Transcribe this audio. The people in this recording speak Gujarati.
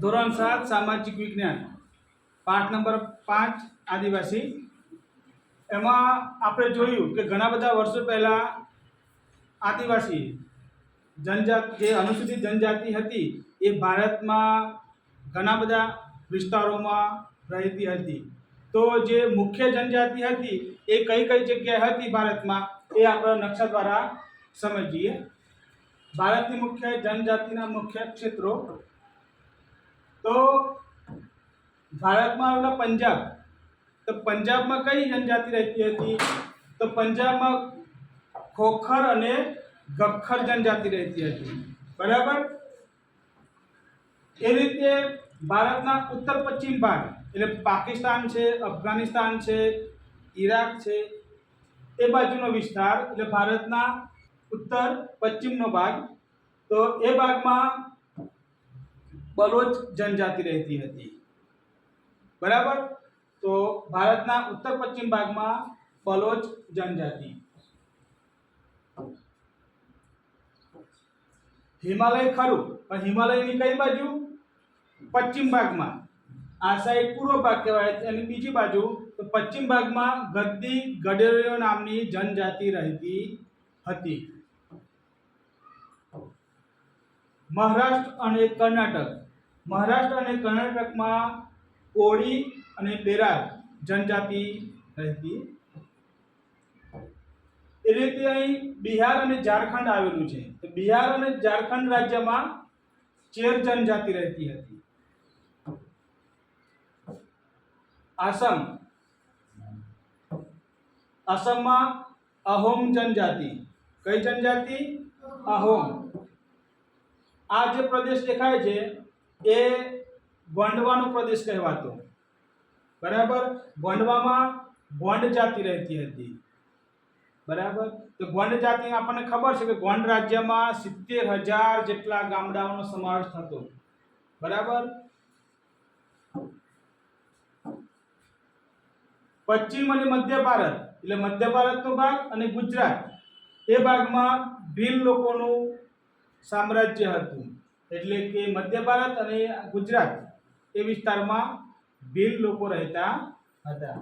ધોરણ સાત, સામાજિક વિજ્ઞાન. પાઠ નંબર પાંચ, આદિવાસી. એમાં આપણે જોયું કે ઘણા બધા વર્ષો પહેલાં આદિવાસી જનજાત, જે અનુસૂચિત જનજાતિ હતી, એ ભારતમાં ઘણા બધા વિસ્તારોમાં રહેતી હતી. તો જે મુખ્ય જનજાતિ હતી, એ કઈ કઈ જગ્યાએ હતી ભારતમાં, એ આપણા નકશા દ્વારા સમજીએ. ભારતની મુખ્ય જનજાતિના મુખ્ય ક્ષેત્રો તો ભારતમાં આવેલા પંજાબ. તો પંજાબમાં કઈ જનજાતિ રહેતી હતી? તો પંજાબમાં ખોખર અને ગખર જનજાતિ રહેતી હતી. બરાબર? એ રીતે ભારતના ઉત્તર પશ્ચિમ ભાગ, એટલે પાકિસ્તાન છે, અફઘાનિસ્તાન છે ઈરાક છે, એ બાજુનો વિસ્તાર, એટલે ભારતના ઉત્તર પશ્ચિમનો ભાગ. તો એ ભાગમાં બલોચ જનજાતિ રહેતી હતી. બરાબર? તો ભારતના ઉત્તર પશ્ચિમ ભાગમાં બલોચ જનજાતિ. હિમાલય ખરું, પણ હિમાલયની કઈ બાજુ? પશ્ચિમ ભાગમાં. આ સાઈડ પૂર્વ ભાગ કહેવાય છે અને બીજી બાજુ તો પશ્ચિમ ભાગમાં ગદ્દી ગડેરીઓ નામની જનજાતિ રહેતી હતી. મહારાષ્ટ્ર અને કર્ણાટક. મહારાષ્ટ્ર અને કર્ણાટકમાં કોળી અને બેરાર જનજાતિ રહેતી. એ રીતે અહીં બિહાર અને ઝારખંડ આવેલું છે. તો બિહાર અને ઝારખંડ રાજ્યમાં ચેર જનજાતિ રહેતી હતી. આસામ. આસામમાં અહોમ જનજાતિ. કઈ જનજાતિ? અહોમ. આ જે પ્રદેશ દેખાય છે, એ ગોંડવાનો પ્રદેશ કહેવાતો. બરાબર? ગોંડવામાં ગોંડ જાતિ રહેતી હતી. બરાબર? તો ગોંડ જાતિ આપણને ખબર છે કે ગોંડ રાજ્યમાં સિત્તેર હજાર જેટલા ગામડાઓનો સમાવેશ થતો. બરાબર? પશ્ચિમ અને મધ્ય ભારત, એટલે મધ્ય ભારતનો ભાગ અને ગુજરાત. એ ભાગમાં ભીલ લોકોનું સામ્રાજ્ય હતું. એટલે કે મધ્ય ભારત અને ગુજરાત એ વિસ્તારમાં ભીલ લોકો રહેતા હતા.